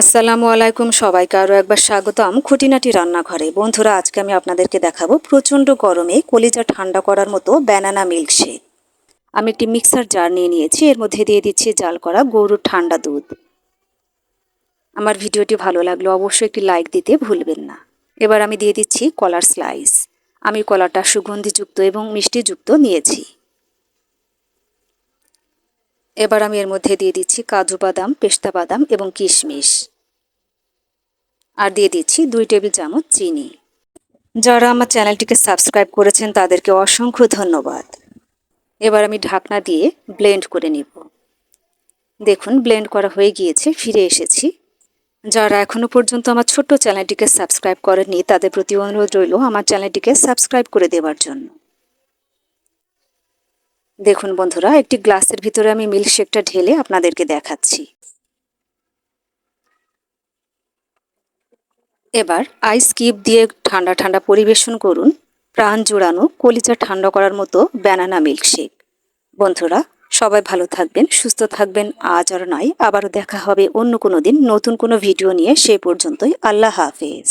আসসালামু আলাইকুম সবাইকে, আরও একবার স্বাগতম খুঁটিনাটি রান্নাঘরে। বন্ধুরা, আজকে আমি আপনাদেরকে দেখাবো প্রচণ্ড গরমে কলিজা ঠান্ডা করার মতো ব্যানানা মিল্কশেক। আমি একটি মিক্সার জার নিয়ে নিয়েছি, এর মধ্যে দিয়ে দিচ্ছি জাল করা গরুর ঠান্ডা দুধ। আমার ভিডিওটি ভালো লাগলে অবশ্যই একটি লাইক দিতে ভুলবেন না। এবার আমি দিয়ে দিচ্ছি কলার স্লাইস। আমি কলাটা সুগন্ধিযুক্ত এবং মিষ্টিযুক্ত নিয়েছি। এবার আমি এর মধ্যে দিয়ে দিচ্ছি কাজু বাদাম, পেস্তা বাদাম এবং কিশমিশ। আর দিয়ে দিচ্ছি দুই টেবিল চামচ চিনি। যারা আমার চ্যানেলটিকে সাবস্ক্রাইব করেছেন, তাদেরকে অসংখ্য ধন্যবাদ। এবার আমি ঢাকনা দিয়ে ব্লেন্ড করে নিব। দেখুন, ব্লেন্ড করা হয়ে গিয়েছে, ফিরে এসেছি। যারা এখনও পর্যন্ত আমার ছোট্ট চ্যানেলটিকে সাবস্ক্রাইব করেননি, তাদের প্রতি অনুরোধ রইল আমার চ্যানেলটিকে সাবস্ক্রাইব করে দেওয়ার জন্য। দেখুন বন্ধুরা, একটি গ্লাসের ভিতরে আমি মিল্কশেকটা ঢেলে আপনাদেরকে দেখাচ্ছি। এবার আইস কিউব দিয়ে ঠান্ডা ঠান্ডা পরিবেশন করুন। প্রাণ জোড়ানো, কলিজা ঠান্ডা করার মতো ব্যানানা মিল্কশেক বন্ধুরা, সবাই ভালো থাকবেন, সুস্থ থাকবেন। আজ আর নয়, আবারও দেখা হবে অন্য কোনো দিন নতুন কোনো ভিডিও নিয়ে। সে পর্যন্তই, আল্লাহ হাফেজ।